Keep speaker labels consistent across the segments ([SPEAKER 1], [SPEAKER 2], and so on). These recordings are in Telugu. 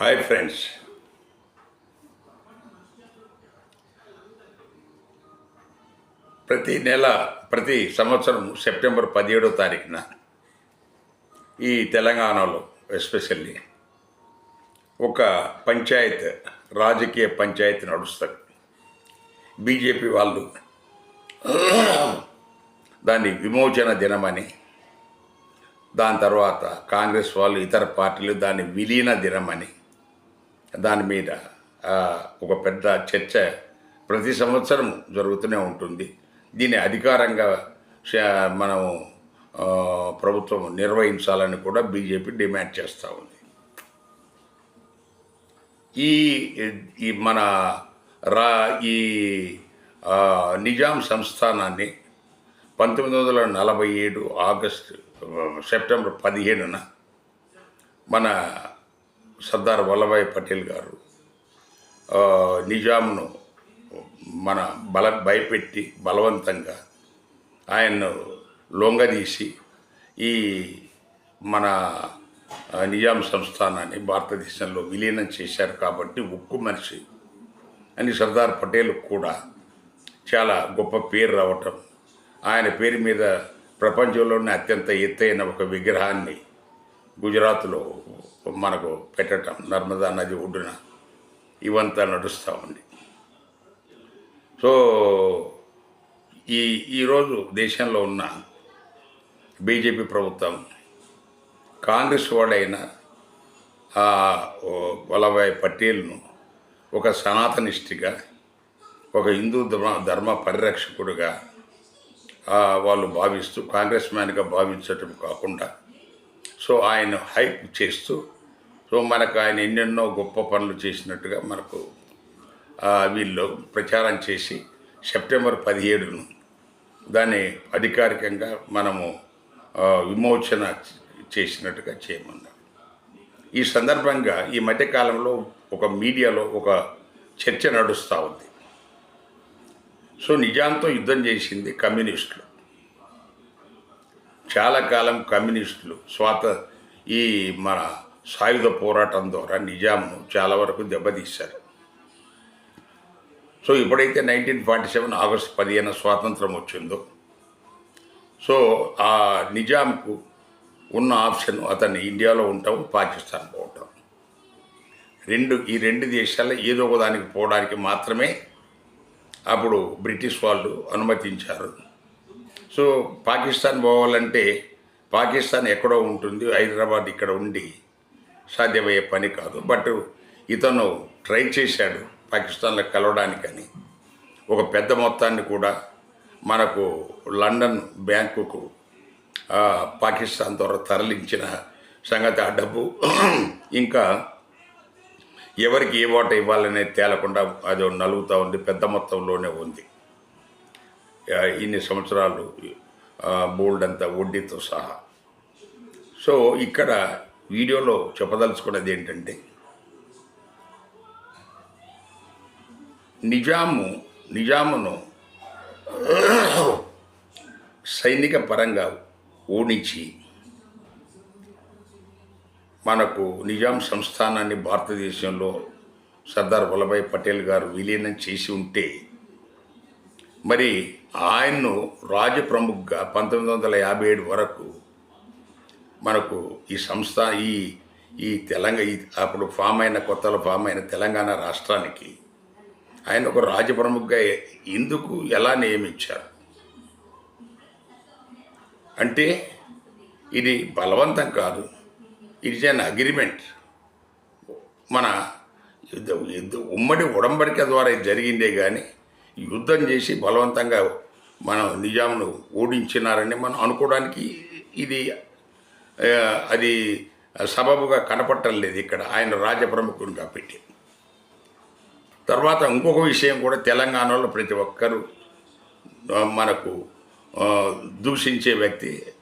[SPEAKER 1] Hi friends. ప్రతి నెల ప్రతి సంవత్సరం సెప్టెంబర్ పదిహేడో తారీఖున ఈ తెలంగాణలో ఎస్పెషల్లీ ఒక పంచాయత్ రాజకీయ పంచాయతీ నడుస్తుంది. బీజేపీ వాళ్ళు దాన్ని విమోచన దినమని దాని తర్వాత కాంగ్రెస్ వాళ్ళు ఇతర పార్టీలు దాన్ని విలీన దినమని దాని మీద ఒక పెద్ద చర్చ ప్రతి సంవత్సరం జరుగుతూనే ఉంటుంది. దీన్ని అధికారంగా మనం మనము ప్రభుత్వం నిర్వహించాలని కూడా బీజేపీ డిమాండ్ చేస్తూ ఉంది. ఈ ఈ మన రా ఈ నిజాం సంస్థానాన్ని పంతొమ్మిది వందల నలభై ఏడు ఆగస్టు సెప్టెంబర్ పదిహేనున మన సర్దార్ వల్లభాయ్ పటేల్ గారు నిజాంను మన బల భయపెట్టి బలవంతంగా ఆయన్ను లొంగదీసి ఈ మన నిజాం సంస్థానాన్ని భారతదేశంలో విలీనం చేశారు కాబట్టి ఉక్కు మనిషి అని సర్దార్ పటేల్ కూడా చాలా గొప్ప పేరు రావటం ఆయన పేరు మీద ప్రపంచంలోనే అత్యంత ఎత్తైన ఒక విగ్రహాన్ని గుజరాత్లో మనకు పెట్టటం నర్మదా నది ఒడ్డున ఇవంతా నడుస్తూ ఉంది. సో ఈ ఈరోజు దేశంలో ఉన్న బీజేపీ ప్రభుత్వం కాంగ్రెస్ వాడైన ఆ, వల్లభాయ్ పటేల్ను ఒక సనాతనిష్టిగా ఒక హిందూ ధర్మ ధర్మ పరిరక్షకుడిగా వాళ్ళు భావిస్తూ కాంగ్రెస్ మ్యాన్గా భావించటం కాకుండా సో ఆయన హైప్ చేస్తూ సో మనకు ఆయన ఎన్నెన్నో గొప్ప పనులు చేసినట్టుగా మనకు వీళ్ళు ప్రచారం చేసి సెప్టెంబర్ పదిహేడును దాన్ని అధికారికంగా మనము విమోచన చేసినట్టుగా చేయమన్నారు ఈ సందర్భంగా ఈ మధ్యకాలంలో ఒక మీడియాలో ఒక చర్చ నడుస్తూ ఉంది. సో నిజాంతో యుద్ధం చేసింది కమ్యూనిస్టులు. చాలా కాలం కమ్యూనిస్టులు స్వాత ఈ మన సాయుధ పోరాటం ద్వారా నిజాంను చాలా వరకు దెబ్బతీశారు. సో ఇప్పుడైతే నైన్టీన్ ఫార్టీ సెవెన్ ఆగస్టు పదిహేను స్వాతంత్రం వచ్చిందో సో ఆ నిజాంకు ఉన్న ఆప్షన్ అతన్ని ఇండియాలో ఉంటాం పాకిస్తాన్ పోవటం రెండు ఈ రెండు దేశాల్లో ఏదో ఒక దానికి పోవడానికి మాత్రమే అప్పుడు బ్రిటిష్ వాళ్ళు అనుమతించారు. సో పాకిస్తాన్ పోవాలంటే పాకిస్తాన్ ఎక్కడో ఉంటుంది హైదరాబాద్ ఇక్కడ ఉండి సాధ్యమయ్యే పని కాదు. బట్ ఇతను ట్రై చేశాడు పాకిస్తాన్లో కలవడానికని. ఒక పెద్ద మొత్తాన్ని కూడా మనకు లండన్ బ్యాంకుకు పాకిస్తాన్ ద్వారా తరలించిన సంగతి ఆ డబ్బు ఇంకా ఎవరికి ఏ వాట ఇవ్వాలనేది తేలకుండా అది నలుగుతూ ఉంది పెద్ద మొత్తంలోనే ఉంది. ఇన్ని సంవత్సరాలు బోల్డ్ అంతా వడ్డీతో సహా. సో ఇక్కడ వీడియోలో చెప్పదలుచుకున్నది ఏంటంటే నిజాము నిజామును సైనిక పరంగా ఓడించి మనకు నిజాం సంస్థానాన్ని భారతదేశంలో సర్దార్ వల్లభాయ్ పటేల్ గారు విలీనం చేసి ఉంటే మరి ఆయన్ను రాజప్రముఖగా పంతొమ్మిది వందల యాభై ఏడు వరకు మనకు ఈ సంస్థ ఈ ఈ తెలంగాణ ఈ అప్పుడు ఫామ్ అయిన కొత్తలో ఫామ్ అయిన తెలంగాణ రాష్ట్రానికి ఆయన ఒక రాజప్రముఖగా ఎందుకు ఎలా నియమించారు? అంటే ఇది బలవంతం కాదు. ఇట్స్ అన్ అగ్రిమెంట్ మన యుద్ధ యుద్ధ ఉమ్మడి ఉడంబడిక ద్వారా ఇది జరిగిందే కానీ యుద్ధం చేసి బలవంతంగా మనం నిజాంను ఓడించినారని మనం అనుకోవడానికి ఇది అది సబబుగా కనపడటం లేదు ఇక్కడ. ఆయన రాజప్రముఖునిగా పెట్టి తర్వాత ఇంకొక విషయం కూడా తెలంగాణలో ప్రతి ఒక్కరూ మనకు దూషించే వ్యక్తి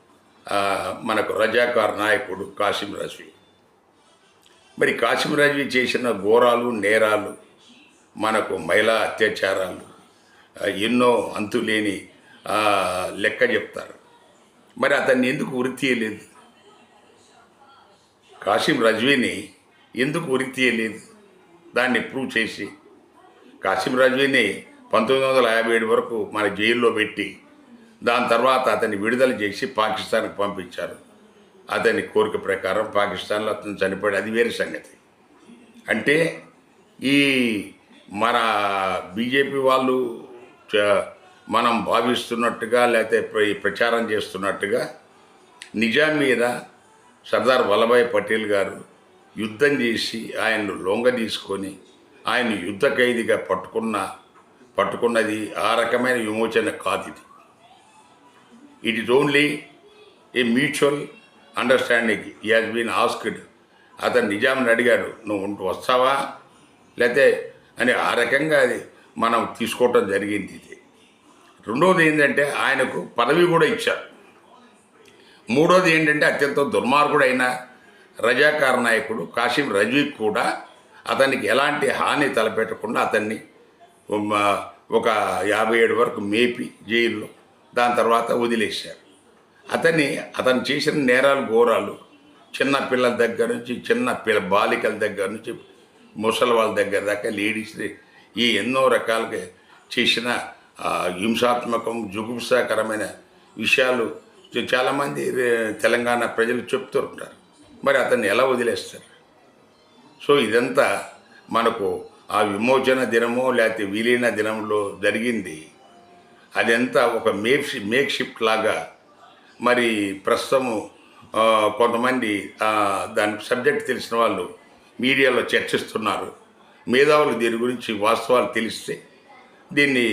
[SPEAKER 1] మనకు రజాకార్ నాయకుడు కాసిం మరి కాసిం చేసిన ఘోరాలు నేరాలు మనకు మహిళా అత్యాచారాలు ఎన్నో అంతులేని లెక్క చెప్తారు. మరి అతన్ని ఎందుకు వృత్తి తీయలేదు? కాశీం రజ్వీని ఎందుకు ఉరి తీయలేదు? దాన్ని ప్రూవ్ చేసి కాశీం రజ్వీని పంతొమ్మిది వందల యాభై ఏడు వరకు మన జైల్లో పెట్టి దాని తర్వాత అతన్ని విడుదల చేసి పాకిస్తాన్కి పంపించారు. అతని కోరిక ప్రకారం పాకిస్తాన్లో అతను చనిపోయాడు. అది వేరే సంగతి. అంటే ఈ మన బీజేపీ వాళ్ళు మనం భావిస్తున్నట్టుగా లేకపోతే ప్రచారం చేస్తున్నట్టుగా నిజాం మీద సర్దార్ వల్లభాయ్ పటేల్ గారు యుద్ధం చేసి ఆయన్ను లొంగ తీసుకొని ఆయన యుద్ధ ఖైదీగా పట్టుకున్న పట్టుకున్నది ఆ రకమైన విమోచన కాదు ఇది. It is only a mutual understanding he has been asked అతను నిజాంని అడిగాడు నువ్వు వస్తావా? లేతే అని ఆ రకంగా అది మనం తీసుకోవటం జరిగింది ఇది. రెండోది ఏంటంటే ఆయనకు పదవి కూడా ఇచ్చారు. మూడోది ఏంటంటే అత్యంత దుర్మార్గుడైన రజాకార నాయకుడు కాశీం రజీ కూడా అతనికి ఎలాంటి హాని తలపెట్టకుండా అతన్ని ఒక యాభై ఏడు వరకు మేపి జైల్లో దాని తర్వాత వదిలేశారు. అతన్ని అతను చేసిన నేరాలు ఘోరాలు చిన్న పిల్లల దగ్గర నుంచి చిన్న పిల్ల బాలికల దగ్గర నుంచి ముసలి వాళ్ళ దగ్గర దాకా లేడీస్ ఈ ఎన్నో రకాలుగా చేసిన హింసాత్మకం జుగుప్సాకరమైన విషయాలు చాలామంది తెలంగాణ ప్రజలు చెప్తూ ఉంటారు మరి అతన్ని ఎలా వదిలేస్తారు? సో ఇదంతా మనకు ఆ విమోచన దినమో లేకపోతే విలీన దినంలో జరిగింది. అదంతా ఒక మేక్ మేక్ షిఫ్ట్ లాగా మరి ప్రస్తుతము కొంతమంది దాని సబ్జెక్ట్ తెలిసిన వాళ్ళు మీడియాలో చర్చిస్తున్నారు. మేధావులు దీని గురించి వాస్తవాలు తెలిస్తే దీన్ని